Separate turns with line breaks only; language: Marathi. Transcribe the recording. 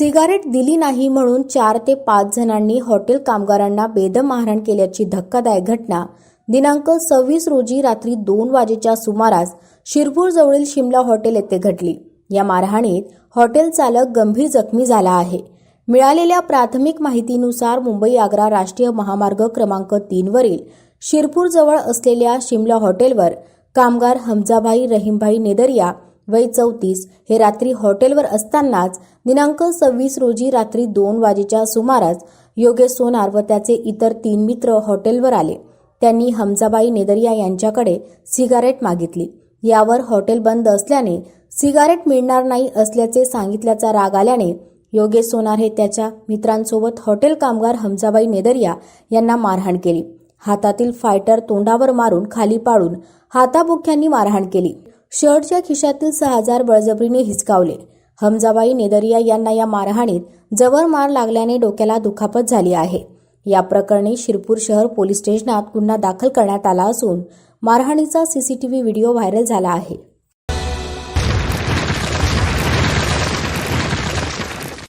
सिगारेट दिली नाही म्हणून चार ते पाच जणांनी हॉटेल कामगारांना बेदम मारहाण केल्याची धक्कादायक घटना. दिनांक सव्वीस रोजी रात्री दोन वाजेच्या सुमारास शिरपूर जवळील शिमला हॉटेल येथे घडली. या मारहाणीत हॉटेल चालक गंभीर जखमी झाला आहे. मिळालेल्या प्राथमिक माहितीनुसार मुंबई आग्रा राष्ट्रीय महामार्ग क्रमांक तीनवरील शिरपूर जवळ असलेल्या शिमला हॉटेलवर कामगार हमजाभाई रहीमभाई नेदरिया वय चौतीस हे रात्री हॉटेलवर असतानाच दिनांक सव्वीस रोजी रात्री दोन वाजेच्या सुमारास योगेश सोनार व त्याचे इतर तीन मित्र हॉटेलवर आले. त्यांनी हमजाबाई नेदरिया यांच्याकडे सिगारेट मागितली. यावर हॉटेल बंद असल्याने सिगारेट मिळणार नाही असल्याचे सांगितल्याचा राग आल्याने योगेश सोनार हे त्याच्या मित्रांसोबत हॉटेल कामगार हमजाबाई नेदरिया यांना मारहाण केली. हातातील फायटर तोंडावर मारून खाली पाडून हाताबुक्यांनी मारहाण केली. शर्टच्या खिशातील सहा हजार बळजबरीने हिसकावले. हमजाबाई नेदरिया यांना या मारहाणीत जबर मार लागल्याने डोक्याला दुखापत झाली आहे. या प्रकरणी शिरपूर शहर पोलीस स्टेशनात गुन्हा दाखल करण्यात आला असून मारहाणीचा सीसीटीव्ही व्हिडिओ व्हायरल झाला आहे.